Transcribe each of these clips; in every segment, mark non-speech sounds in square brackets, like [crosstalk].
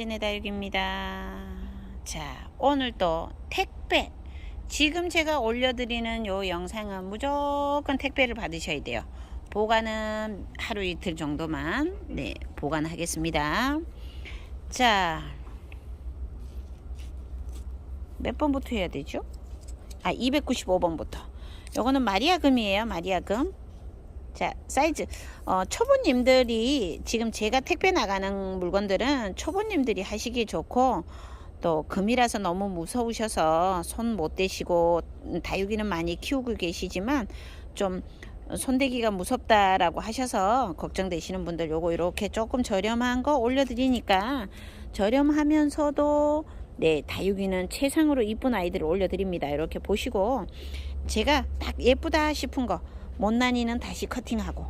김진의 다육입니다. 자, 오늘도 택배. 지금 제가 올려드리는 요 영상은 무조건 택배를 받으셔야 돼요. 보관은 하루 이틀 정도만 네 보관하겠습니다. 자, 몇 번부터 해야 되죠? 아, 295번부터. 요거는 마리아금이에요. 마리아금. 자, 사이즈. 어, 초보님들이 지금 제가 택배 나가는 물건들은 초보님들이 하시기 좋고 또 금이라서 너무 무서우셔서 손 못 대시고 음, 다육이는 많이 키우고 계시지만 좀 손대기가 무섭다라고 하셔서 걱정되시는 분들 요거 이렇게 조금 저렴한 거 올려드리니까 저렴하면서도 네 다육이는 최상으로 이쁜 아이들을 올려드립니다 이렇게 보시고 제가 딱 예쁘다 싶은 거 못난이는 다시 커팅하고.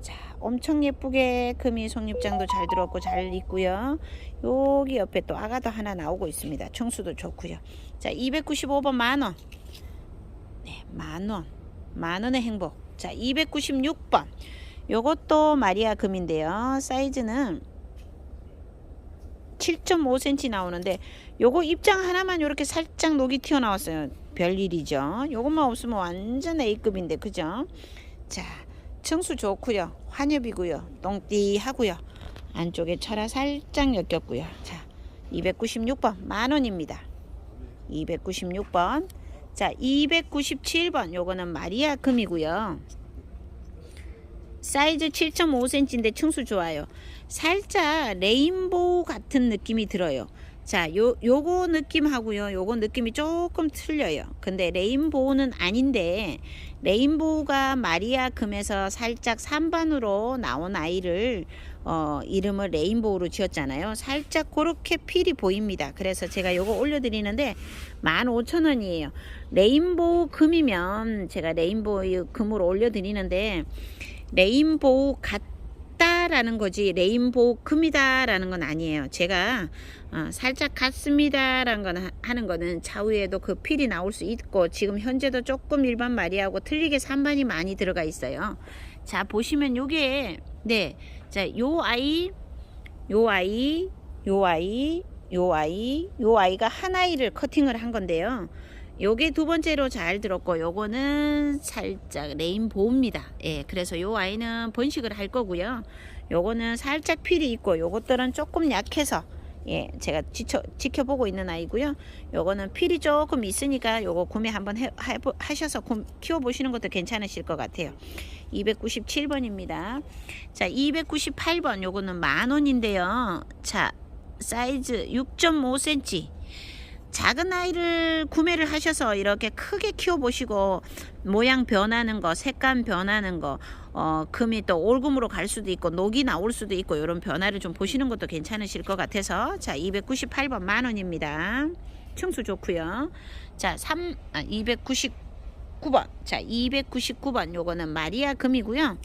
자 엄청 예쁘게 금이 속립장도 잘 들었고 잘 있고요. 여기 옆에 또 아가도 하나 나오고 있습니다. 청수도 좋고요. 자 295번 만원. 네 만원. 만원의 행복. 자 296번. 요것도 마리아 금인데요. 사이즈는 7.5cm 나오는데 요거 입장 하나만 요렇게 살짝 녹이 튀어나왔어요 별일이죠. 요것만 없으면 완전 A급인데 그죠? 자 청수 좋고요. 환엽이고요. 똥띠하고요. 안쪽에 철화 살짝 엮였고요. 자 296번 만원입니다. 296번. 자 297번. 요거는 마리아 금이고요. 사이즈 7.5cm인데 층수 좋아요. 살짝 레인보우 같은 느낌이 들어요. 자, 요, 요거 느낌하고요. 요거 느낌이 조금 틀려요. 근데 레인보우는 아닌데, 레인보우가 마리아 금에서 살짝 산반으로 나온 아이를, 어, 이름을 레인보우로 지었잖아요. 살짝 그렇게 필이 보입니다. 그래서 제가 요거 올려드리는데, 15,000원이에요. 레인보우 금이면 제가 레인보우 금으로 올려드리는데, 레인보우 같 다라는 거지 레인보우 금이다라는 건 아니에요. 제가 어, 살짝 같습니다라는 건 하- 하는 거는 차후에도 그 필이 나올 수 있고 지금 현재도 조금 일반 마리하고 틀리게 산반이 많이 들어가 있어요. 자 보시면 요게 네, 자요 아이, 요 아이, 요 아이, 요 아이, 요 아이가 한 아이를 커팅을 한 건데요. 요게 두 번째로 잘 들었고 요거는 살짝 레인보우입니다. 예, 그래서 요 아이는 번식을 할 거고요. 요거는 살짝 필이 있고 요것들은 조금 약해서 예, 제가 지켜, 지켜보고 있는 아이고요. 요거는 필이 조금 있으니까 요거 구매 한번 해, 해, 하셔서 구, 키워보시는 것도 괜찮으실 것 같아요. 297번입니다. 자, 298번 요거는 만 원인데요. 자, 사이즈 6.5cm. 작은 아이를 구매를 하셔서 이렇게 크게 키워보시고 모양 변하는 거, 색감 변하는 거, 어, 금이 또 올금으로 갈 수도 있고 녹이 나올 수도 있고 이런 변화를 좀 보시는 것도 괜찮으실 것 같아서 자 298번 만원입니다. 층수 좋고요. 자 3, 아, 299번 자 299번 요거는 마리아 금이고요.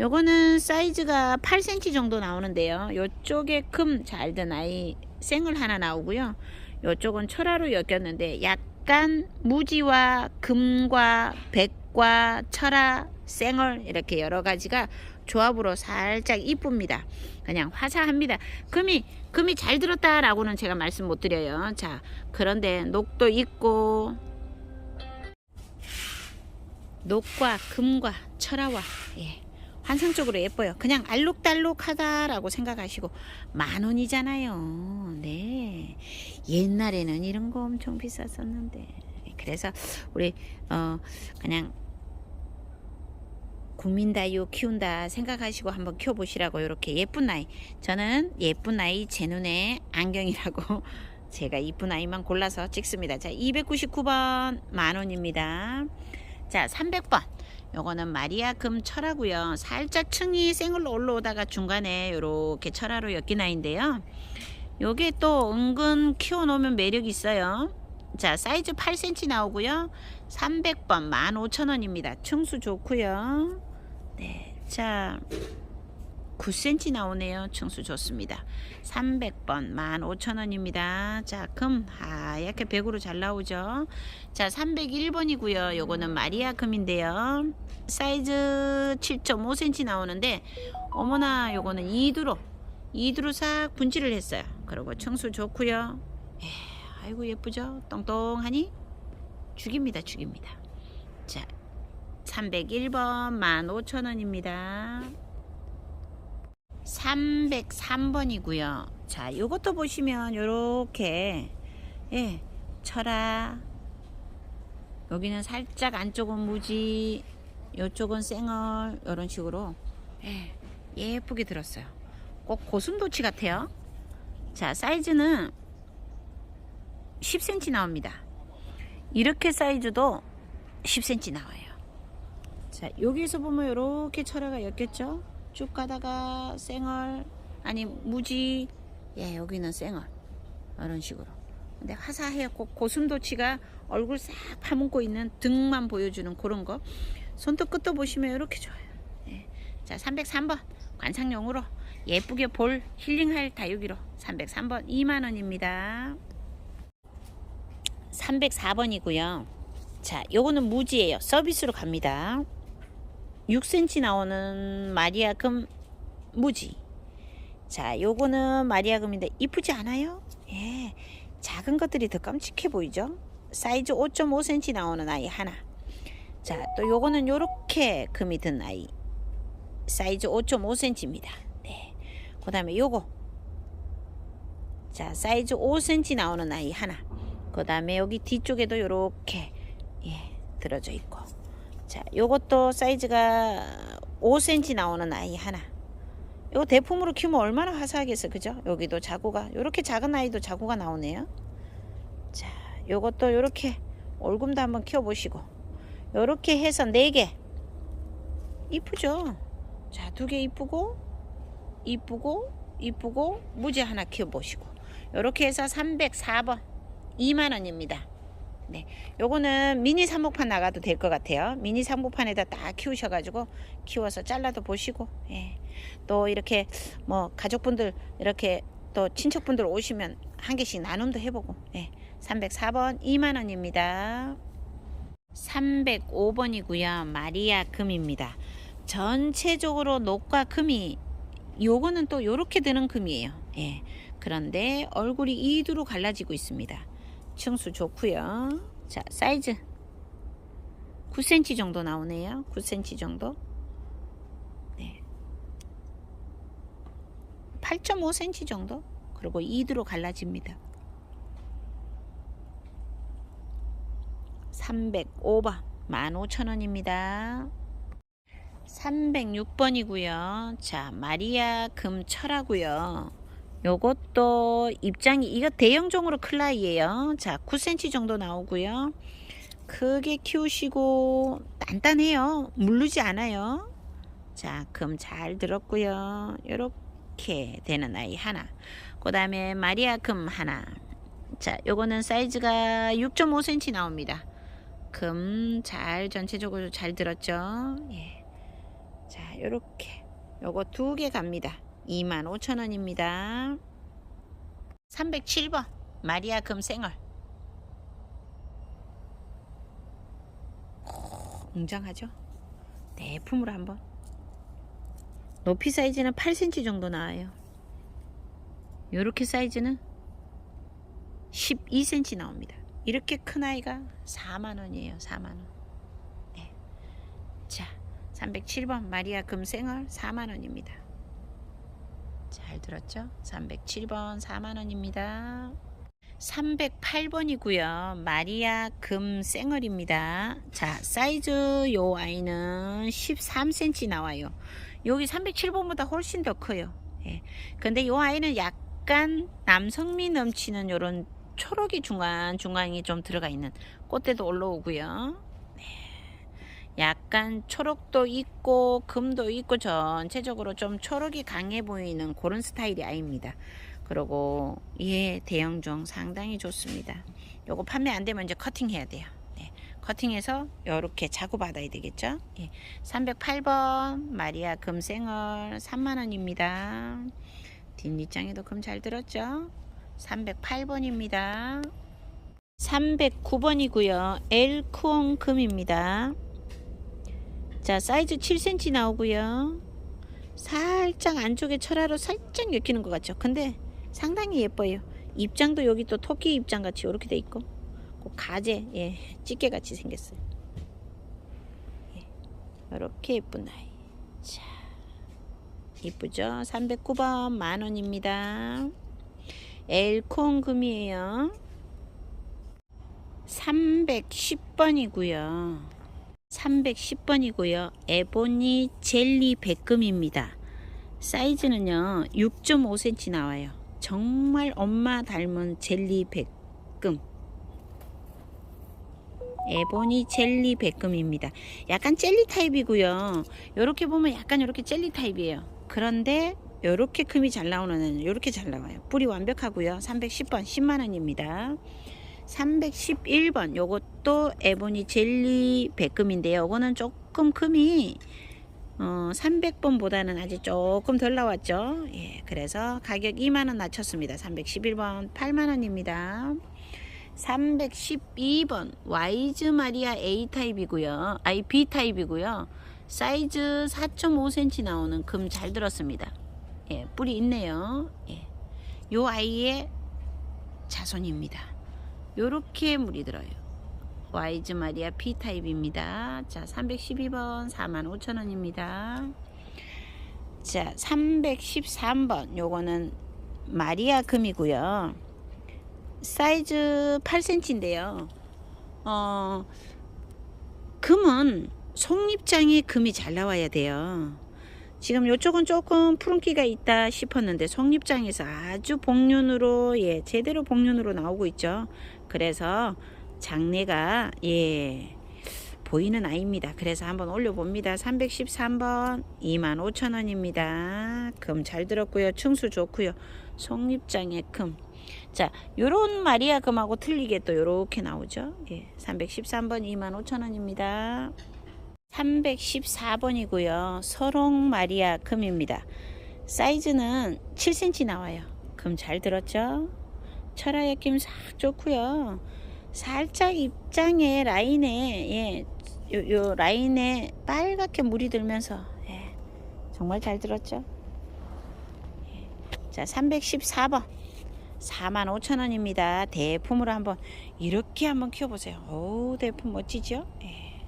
요거는 사이즈가 8cm 정도 나오는데요. 요쪽에 금 잘 든 아이 생을 하나 나오고요. 요쪽은 철화로 엮였는데 약간 무지와 금과 백과 철화, 생얼 이렇게 여러 가지가 조합으로 살짝 이쁩니다. 그냥 화사합니다. 금이 금이 잘 들었다라고는 제가 말씀 못 드려요. 자 그런데 녹도 있고 녹과 금과 철화와 예. 환상적으로 예뻐요. 그냥 알록달록하다라고 생각하시고 만 원이잖아요. 네. 옛날에는 이런 거 엄청 비쌌었는데. 그래서 우리 어 그냥 국민다육 키운다 생각하시고 한번 키워보시라고 이렇게 예쁜 아이. 저는 예쁜 아이 제 눈에 안경이라고 [laughs] 제가 이쁜 아이만 골라서 찍습니다. 자, 299번 만 원입니다. 자, 300번. 요거는 마리아 금 철하고요. 살짝 층이 생으로 올라오다가 중간에 이렇게 철화로 엮인 아이인데요. 요게 또 은근 키워놓으면 매력 있어요. 자, 사이즈 8cm 나오고요. 300번 15,000원입니다. 층수 좋고요. 네, 자 9cm 나오네요. 층수 좋습니다. 300번 15,000원입니다. 자, 금 하얗게 100으로 잘 나오죠. 자, 301번이고요. 요거는 마리아 금인데요. 사이즈 7.5cm 나오는데 어머나 요거는 2두로 이두로 싹 분칠을 했어요. 그리고 청수 좋고요. 예, 아이고 예쁘죠? 똥똥하니 죽입니다, 죽입니다. 자, 301번 15,000원입니다. 303번이고요. 자, 요것도 보시면 요렇게 예, 철아 여기는 살짝 안쪽은 무지 요쪽은 쌩얼 이런 식으로 예, 예쁘게 들었어요. 꼭 고슴도치 같아요. 자, 사이즈는 10cm 나옵니다. 이렇게 사이즈도 10cm 나와요. 자, 여기서 보면 이렇게 철화가 엮였죠? 쭉 가다가 쌩얼, 아니, 무지, 예, 여기는 쌩얼. 이런 식으로. 근데 화사해요. 꼭 고슴도치가 얼굴 싹 파묻고 있는 등만 보여주는 그런 거. 손톱 끝도 보시면 이렇게 좋아요. 예. 자, 303번. 관상용으로 예쁘게 볼 힐링할 다육이로 303번 2만원입니다. 304번이고요. 자, 요거는 무지예요. 서비스로 갑니다. 6cm 나오는 마리아금 무지. 자, 요거는 마리아금인데 이쁘지 않아요? 예. 작은 것들이 더 깜찍해 보이죠? 사이즈 5.5cm 나오는 아이 하나. 자, 또 요거는 요렇게 금이 든 아이. 사이즈 5.5cm입니다. 네. 그 다음에 요거. 자, 사이즈 5cm 나오는 아이 하나. 그 다음에 여기 뒤쪽에도 요렇게, 예, 들어져 있고. 자, 요것도 사이즈가 5cm 나오는 아이 하나. 요거 대품으로 키우면 얼마나 화사하겠어, 그죠? 여기도 자구가, 요렇게 작은 아이도 자구가 나오네요. 자, 요것도 요렇게 올금도 한번 키워 보시고. 요렇게 해서 4개. 이쁘죠? 자, 두 개 이쁘고, 이쁘고, 이쁘고, 무지 하나 키워 보시고. 요렇게 해서 304번. 2만 원입니다. 네. 요거는 미니 상복판 나가도 될 것 같아요. 미니 상복판에다 딱 키우셔가지고, 키워서 잘라도 보시고, 예. 또 이렇게 뭐 가족분들, 이렇게 또 친척분들 오시면 한 개씩 나눔도 해보고, 예. 304번 2만원입니다. 305번이고요. 마리아 금입니다. 전체적으로 녹과 금이 요거는 또 요렇게 되는 금이에요. 예. 그런데 얼굴이 이두로 갈라지고 있습니다. 층수 좋고요. 자, 사이즈 9cm 정도 나오네요. 9cm 정도. 네. 8.5cm 정도. 그리고 이두로 갈라집니다. 305번 15,000원입니다. 306번이고요. 자, 마리아 금철하고요. 요것도 입장이 이거 대형종으로 클라이예요. 자, 9cm 정도 나오고요. 크게 키우시고 단단해요. 물르지 않아요. 자, 금 잘 들었고요. 요렇게 되는 아이 하나. 그 다음에 마리아 금 하나. 자, 요거는 사이즈가 6.5cm 나옵니다. 금 잘 전체적으로 잘 들었죠? 예. 자, 요렇게 요거 두 개 갑니다. 25,000원입니다. 307번 마리아 금생얼 웅장하죠? 네, 품으로 한번 높이 사이즈는 8cm 정도 나와요. 요렇게 사이즈는 12cm 나옵니다. 이렇게 큰 아이가 4만원이에요. 4만원. 네. 자, 307번 마리아 금생얼 4만원입니다. 잘 들었죠? 307번 4만원입니다. 308번이고요. 마리아 금생얼입니다. 자, 사이즈 요 아이는 13cm 나와요. 여기 307번보다 훨씬 더 커요. 예. 근데 요 아이는 약간 남성미 넘치는 요런 초록이 중간 중간이 좀 들어가 있는 꽃대도 올라오고요. 네. 약간 초록도 있고 금도 있고 전체적으로 좀 초록이 강해 보이는 그런 스타일의 아이입니다. 그리고 예 대형종 상당히 좋습니다. 요거 판매 안 되면 이제 커팅 해야 돼요. 네. 커팅해서 이렇게 자구 받아야 되겠죠. 예. 308번 마리아 금생얼 3만원입니다. 뒷밑장에도 금 잘 들었죠? 308번입니다. 309번이고요. 엘쿠온 금입니다. 자, 사이즈 7cm 나오고요. 살짝 안쪽에 철화로 살짝 엮이는 것 같죠? 근데 상당히 예뻐요. 입장도 여기 또 토끼 입장 같이 이렇게 돼 있고. 그 가재 예 찌개 같이 생겼어요. 예, 이렇게 예쁜 아이. 자 이쁘죠? 309번 만원입니다. 엘콩 금이에요. 310번이고요 310번이고요. 에보니 젤리 백금입니다. 사이즈는요 6.5cm 나와요. 정말 엄마 닮은 젤리 백금. 에보니 젤리 백금입니다. 약간 젤리 타입이고요. 이렇게 보면 약간 이렇게 젤리 타입이에요. 그런데 이렇게 금이 잘 나오는 애는 이렇게 잘 나와요. 뿌리 완벽하고요. 310번 10만원입니다 311번. 요것도 에보니 젤리 백금인데요. 요거는 조금 금이 어, 300번보다는 아직 조금 덜 나왔죠? 예, 그래서 가격 2만원 낮췄습니다. 311번 8만원입니다. 312번 와이즈 마리아 A 타입이고요. 아이 B 타입이고요. 사이즈 4.5cm 나오는 금 잘 들었습니다. 예, 뿌리 있네요. 예. 요 아이의 자손입니다 요렇게 물이 들어요. 와이즈 마리아 B 타입입니다. 자 312번 45,000원입니다. 자 313번. 요거는 마리아 금이고요. 사이즈 8cm인데요. 어 금은 속립장에 금이 잘 나와야 돼요. 지금 요쪽은 조금 푸른기가 있다 싶었는데 속립장에서 아주 복륜으로 예 제대로 복륜으로 나오고 있죠 그래서 장내가 예 보이는 아이입니다 그래서 한번 올려봅니다 313번 25,000원입니다 금 잘 들었고요 층수 좋고요 속립장의 금 자, 요런 마리아 금하고 틀리게 또 요렇게 나오죠. 예, 313번 25,000원입니다. 314번이고요. 서롱 마리아 금입니다. 사이즈는 7cm 나와요. 금 잘 들었죠? 철화의 김싹 좋고요. 살짝 입장에 라인에 예, 요, 요 라인에 빨갛게 물이 들면서 예, 정말 잘 들었죠? 예. 자, 314번 45,000원입니다. 대품으로 한번 이렇게 한번 키워보세요. 오, 대품 멋지죠? 예.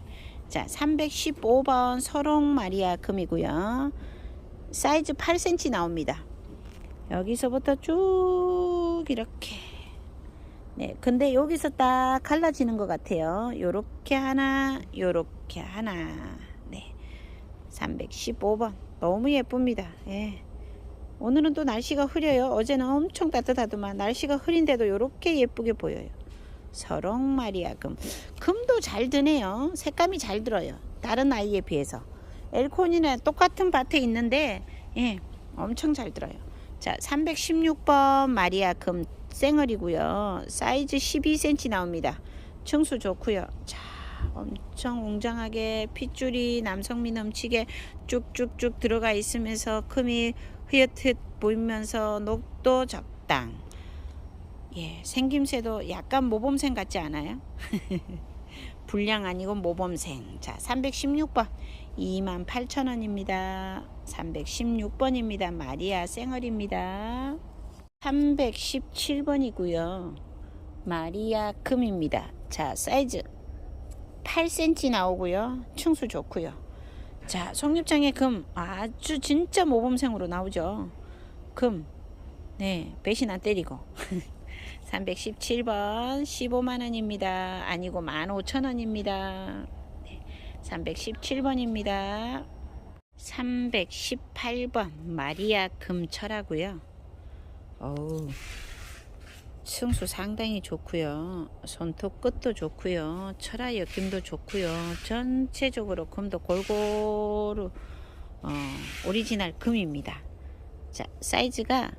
자, 315번 서롱 마리아 금이고요. 사이즈 8cm 나옵니다. 여기서부터 쭉 이렇게. 네, 근데 여기서 딱 갈라지는 것 같아요. 요렇게 하나, 요렇게 하나. 네, 315번. 너무 예쁩니다. 예. 오늘은 또 날씨가 흐려요. 어제는 엄청 따뜻하더만 날씨가 흐린데도 이렇게 예쁘게 보여요. 서롱 마리아 금. 금도 잘 드네요. 색감이 잘 들어요. 다른 아이에 비해서. 엘콘이나 똑같은 밭에 있는데 예, 엄청 잘 들어요. 자, 316번 마리아 금 쌩얼이고요. 사이즈 12cm 나옵니다. 층수 좋고요. 자, 엄청 웅장하게 핏줄이 남성미 넘치게 쭉쭉쭉 들어가 있으면서 금이 흐옅흐옅 보이면서 녹도 적당. 예, 생김새도 약간 모범생 같지 않아요? [laughs] 불량 아니고 모범생. 자, 316번 28,000원입니다. 316번입니다. 마리아 쌩얼입니다. 317번이고요. 마리아 금입니다. 자, 사이즈 8cm 나오고요. 층수 좋고요. 자, 속립장의 금 아주 진짜 모범생으로 나오죠. 금. 네, 배신 안 때리고. 317번 15만 원입니다. 아니고 15,000원입니다. 네, 317번입니다. 318번 마리아 금철하고요. 어우. 승수 상당히 좋고요. 손톱 끝도 좋고요. 철화 엮임도 좋고요. 전체적으로 금도 골고루 어, 오리지널 금입니다. 자, 사이즈가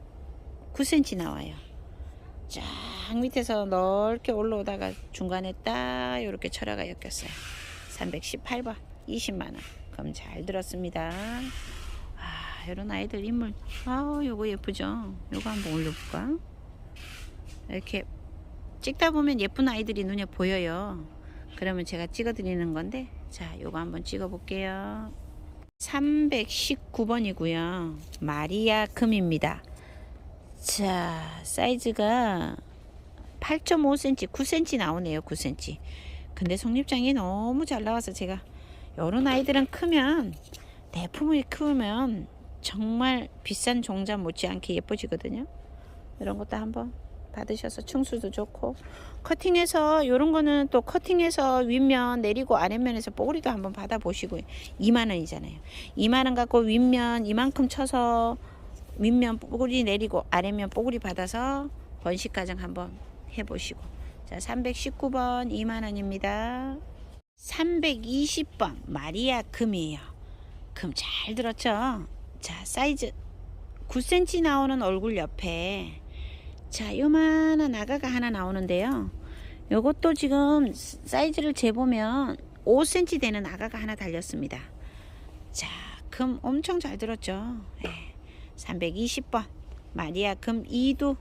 9cm 나와요. 쫙 밑에서 넓게 올라오다가 중간에 딱 이렇게 철화가 엮였어요. 318번 20만원. 금잘 들었습니다. 아, 이런 아이들 인물. 아, 요거 예쁘죠? 요거 한번 올려볼까? 이렇게 찍다 보면 예쁜 아이들이 눈에 보여요. 그러면 제가 찍어 드리는 건데, 자, 요거 한번 찍어 볼게요. 319번이고요. 마리아 금입니다. 자, 사이즈가 8.5cm, 9cm 나오네요. 9cm. 근데 속립장이 너무 잘 나와서 제가 이런 아이들은 크면 대품이 크면 정말 비싼 종자 못지않게 예뻐지거든요. 이런 것도 한번 받으셔서 충수도 좋고 커팅해서 이런 거는 또 커팅해서 윗면 내리고 아랫면에서 뽀글이도 한번 받아보시고 2만 원이잖아요. 2만 원 갖고 윗면 이만큼 쳐서 윗면 뽀글이 내리고 아랫면 뽀글이 받아서 번식 과정 한번 해보시고 자 319번 2만 원입니다. 320번 마리아 금이에요. 금 잘 들었죠? 자 사이즈 9cm 나오는 얼굴 옆에 자 요만한 아가가 하나 나오는데요. 요것도 지금 사이즈를 재보면 5cm 되는 아가가 하나 달렸습니다. 자, 금 엄청 잘 들었죠? 예. 320번 마리아 금 2두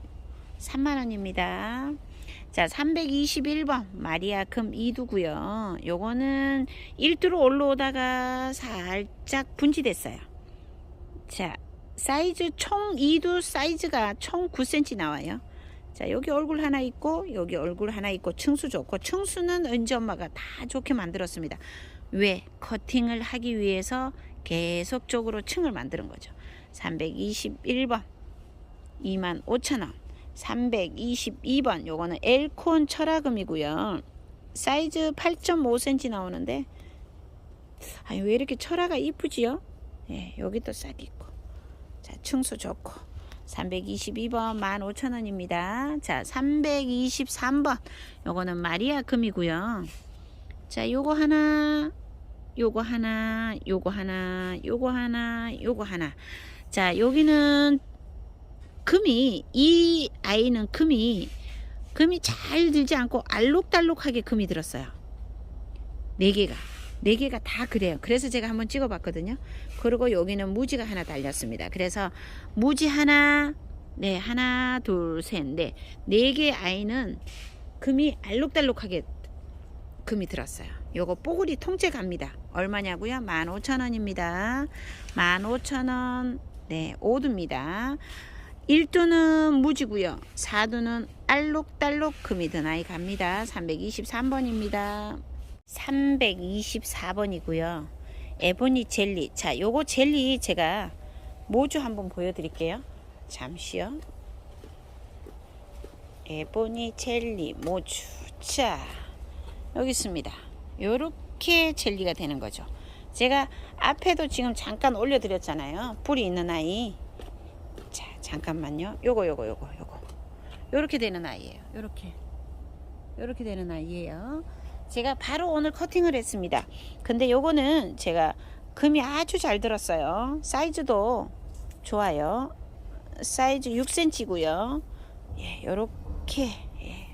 3만원입니다. 자, 321번 마리아 금 2두고요. 요거는 1두로 올라오다가 살짝 분지됐어요. 자, 사이즈 총 2두 사이즈가 총 9cm 나와요. 자, 여기 얼굴 하나 있고 여기 얼굴 하나 있고 층수 좋고 층수는 은지 엄마가 다 좋게 만들었습니다. 왜? 커팅을 하기 위해서 계속적으로 층을 만드는 거죠. 321번 25,000원 322번 요거는 엘콘 철화금이고요. 사이즈 8.5cm 나오는데 아니 왜 이렇게 철화가 이쁘지요? 예, 여기도 싹 있고 자 층수 좋고 322번 15,000원입니다. 자 323번 요거는 마리아 금이고요. 자 요거 하나 요거 하나 요거 하나 요거 하나 요거 하나 자 여기는 금이 이 아이는 금이 금이 잘 들지 않고 알록달록하게 금이 들었어요. 네 개가 네 개가 다 그래요. 그래서 제가 한번 찍어봤거든요. 그리고 여기는 무지가 하나 달렸습니다. 그래서 무지 하나, 네 하나, 둘, 셋, 넷, 네 개 아이는 금이 알록달록하게 금이 들었어요. 요거 뽀글이 통째 갑니다. 얼마냐고요? 15,000원입니다. 15,000원. 네, 5두입니다. 1두는 무지고요. 4두는 알록달록 금이 든 아이 갑니다. 323번입니다. 324번이고요. 에보니 젤리. 자, 요거 젤리 제가 모주 한번 보여드릴게요. 잠시요. 에보니 젤리 모주. 자, 여기 있습니다. 요렇게 젤리가 되는 거죠. 제가 앞에도 지금 잠깐 올려드렸잖아요. 뿌리 있는 아이. 자, 잠깐만요. 요거, 요거, 요거, 요거. 요렇게 되는 아이예요. 요렇게. 요렇게 되는 아이예요. 제가 바로 오늘 커팅을 했습니다. 근데 요거는 제가 금이 아주 잘 들었어요. 사이즈도 좋아요. 사이즈 6cm고요. 예, 요렇게. 예.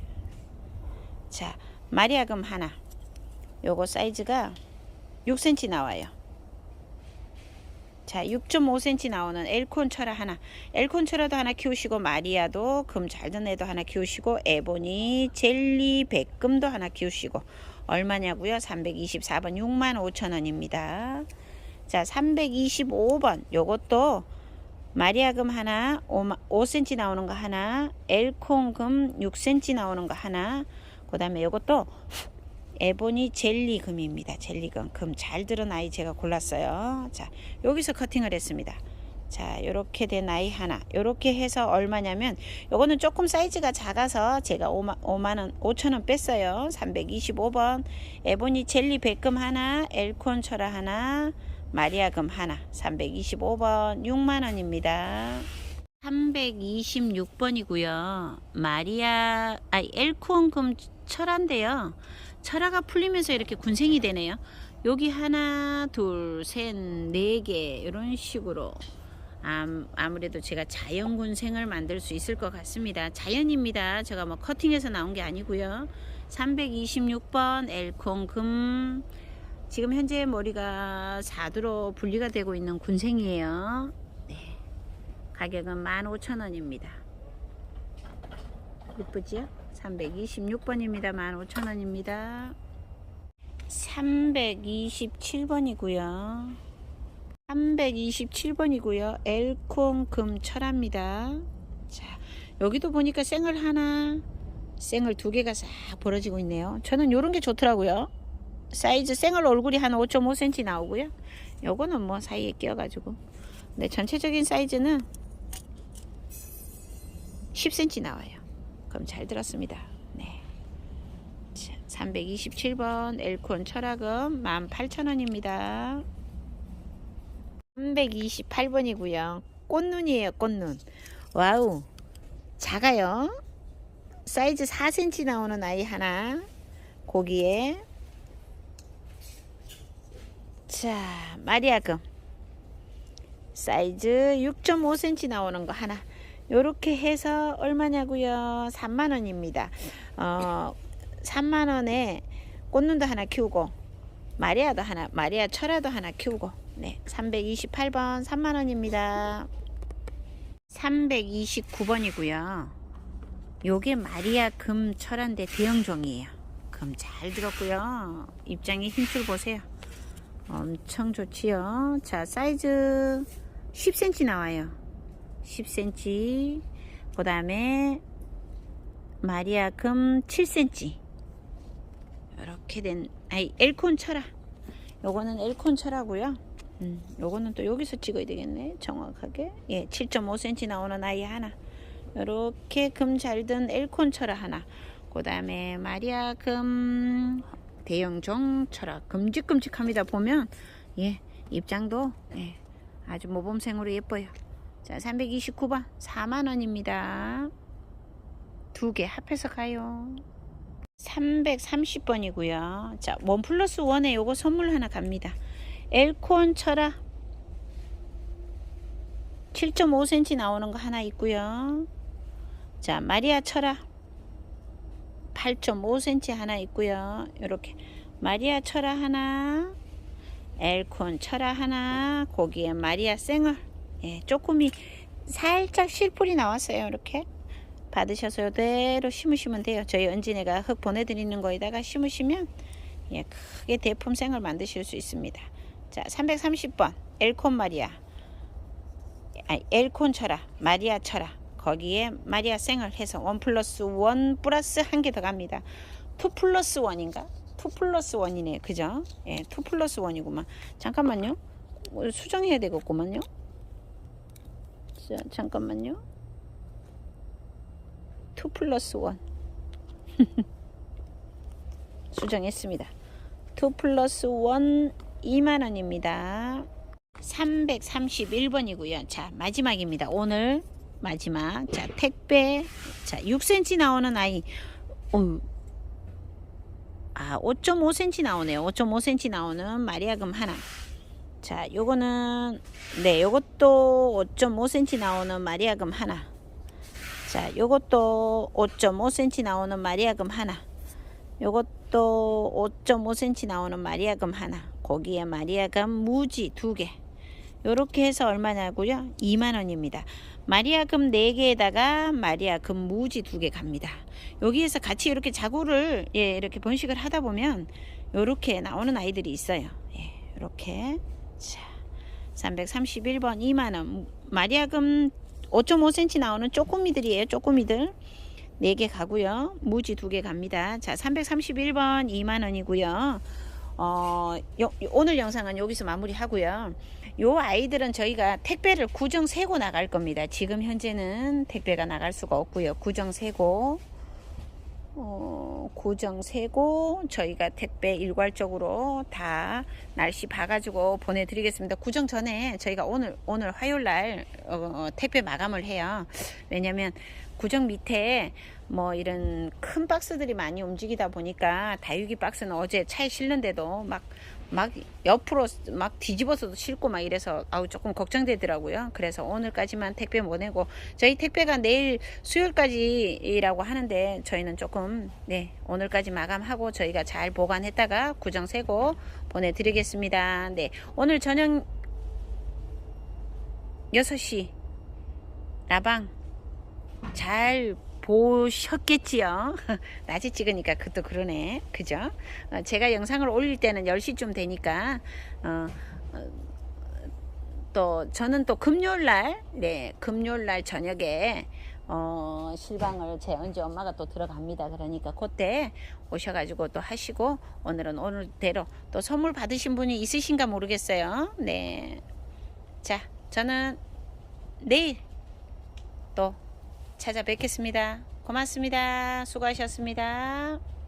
자, 마리아금 하나. 요거 사이즈가 6cm 나와요. 자, 6.5cm 나오는 엘콘 철화 하나. 엘콘 철화도 하나 키우시고 마리아도 금 잘 든 애도 하나 키우시고 에보니 젤리 백금도 하나 키우시고 얼마냐고요? 324번 6만 5천 원입니다. 자, 325번 요것도 마리아금 하나 5, c m 나오는 거 하나 엘콘금 6cm 나오는 거 하나 그 다음에 요것도 에보니 젤리금입니다. 젤리금. 금 잘 들은 아이 제가 골랐어요. 자 여기서 커팅을 했습니다. 자 요렇게 된 아이 하나. 요렇게 해서 얼마냐면 요거는 조금 사이즈가 작아서 제가 5만, 5만원 5천원 뺐어요. 325번. 에보니 젤리 백금 하나 엘콘 철화 하나 마리아금 하나. 325번. 6만원입니다. 326번이고요. 마리아 아니 엘콘금 철화인데요 철화가 풀리면서 이렇게 군생이 되네요 여기 하나 둘 셋 네 개 이런 식으로 아무래도 제가 자연군생을 만들 수 있을 것 같습니다. 자연입니다. 제가 뭐 커팅해서 나온 게 아니고요. 326번 엘콩금 지금 현재 머리가 4두로 분리가 되고 있는 군생이에요. 네. 가격은 15,000원입니다. 예쁘지요? 326번입니다. 15,000원입니다. 327번이고요. 327번이고요. 엘콘 금철합니다. 자, 여기도 보니까 생을 하나, 생을 두 개가 싹 벌어지고 있네요. 저는 요런 게 좋더라고요. 사이즈 생을 얼굴이 한 5.5cm 나오고요. 요거는 뭐 사이에 끼어가지고. 근데 전체적인 사이즈는 10cm 나와요. 그럼 잘 들었습니다. 네. 327번 엘콘 철학은 18,000원입니다. 328번이고요. 꽃눈이에요, 꽃눈. 와우. 작아요. 사이즈 4cm 나오는 아이 하나. 고기에. 자, 마리아금. 사이즈 6.5cm 나오는 거 하나. 요렇게 해서 얼마냐고요? 3만 원입니다. 어, 3만 원에 꽃눈도 하나 키우고 마리아도 하나, 마리아 철화도 하나 키우고 네, 328번 3만 원입니다. 329번이고요. 요게 마리아 금 철화인데 대형종이에요. 금 잘 들었고요. 입장에 힘줄 보세요. 엄청 좋지요. 자, 사이즈 10cm 나와요. 10cm. 그 다음에 마리아 금 7cm. 이렇게 된 아이 엘콘 철화. 요거는 엘콘 철화고요. 음, 요거는 또 여기서 찍어야 되겠네. 정확하게. 예, 7.5cm 나오는 아이 하나. 요렇게 금 잘 든 엘콘 철화 하나. 그 다음에 마리아 금 대형종 철화. 금직금직합니다. 보면 예, 입장도 예, 아주 모범생으로 예뻐요. 자, 329번 4만 원입니다. 두 개 합해서 가요. 330번이고요. 자, 원 플러스 원에 요거 선물 하나 갑니다. 엘콘 철화 7.5cm 나오는 거 하나 있고요. 자, 마리아 철화 8.5cm 하나 있고요. 이렇게 마리아 철화 하나, 엘콘 철화 하나, 거기에 마리아 생얼 예, 조금이 살짝 실풀이 나왔어요. 이렇게 받으셔서 이대로 심으시면 돼요. 저희 은진이가 흙 보내드리는 거에다가 심으시면 예, 크게 대품생을 만드실 수 있습니다. 자, 330번 엘콘 마리아, 아니, 엘콘 철아, 마리아 철아. 거기에 마리아 생을 해서 원 플러스 원 플러스 한 개 더 갑니다. 투 플러스 원인가? 투 플러스 원이네요. 그죠? 예, 투 플러스 원이구만. 잠깐만요. 어, 수정해야 되겠구만요. 자, 잠깐만요. 2 플러스 1 [laughs] 수정했습니다. 2 플러스 1 2만원입니다. 331번이고요. 자 마지막입니다. 오늘 마지막 자 택배 자 6cm 나오는 아이 어, 아 5.5cm 나오네요. 5.5cm 나오는 마리아금 하나 자 요거는 네 요것도 5.5cm 나오는 마리아금 하나 자, 요것도 5.5cm 나오는 마리아금 하나. 요것도 5.5cm 나오는 마리아금 하나. 거기에 마리아금 무지 두 개. 요렇게 해서 얼마냐고요? 2만 원입니다. 마리아금 4개에다가 마리아금 무지 두개 갑니다. 여기에서 같이 이렇게 자구를 예, 이렇게 번식을 하다 보면 요렇게 나오는 아이들이 있어요. 예, 요렇게. 자, 331번 2만 원. 마리아금 5.5cm 나오는 쪼꼬미들이에요. 쪼꼬미들. 4개 가고요. 무지 2개 갑니다. 자, 331번 2만원이고요. 어, 요, 오늘 영상은 여기서 마무리 하고요. 요 아이들은 저희가 택배를 구정 세고 나갈 겁니다. 지금 현재는 택배가 나갈 수가 없고요. 구정 세고 어, 고정 세고 저희가 택배 일괄적으로 다 날씨 봐가지고 보내드리겠습니다. 구정 전에 저희가 오늘 오늘 화요일 날 어, 택배 마감을 해요. 왜냐면 구정 밑에 뭐 이런 큰 박스들이 많이 움직이다 보니까 다육이 박스는 어제 차에 실는데도 막 막 옆으로 막 뒤집어서도 싣고 막 이래서 아우 조금 걱정되더라고요. 그래서 오늘까지만 택배 보내고 저희 택배가 내일 수요일까지라고 하는데 저희는 조금 네 오늘까지 마감하고 저희가 잘 보관했다가 구정 세고 보내드리겠습니다. 네 오늘 저녁 6시 라방 잘 보셨겠지요. [laughs] 낮에 찍으니까 그것도 그러네. 그죠? 어, 제가 영상을 올릴 때는 10시쯤 되니까 어, 어, 또 저는 또 금요일 날, 네, 금요일 날 저녁에 어, 실방을 제 언제 엄마가 또 들어갑니다. 그러니까 그때 오셔가지고 또 하시고 오늘은 오늘대로 또 선물 받으신 분이 있으신가 모르겠어요. 네. 자, 저는 내일 또 찾아뵙겠습니다. 고맙습니다. 수고하셨습니다.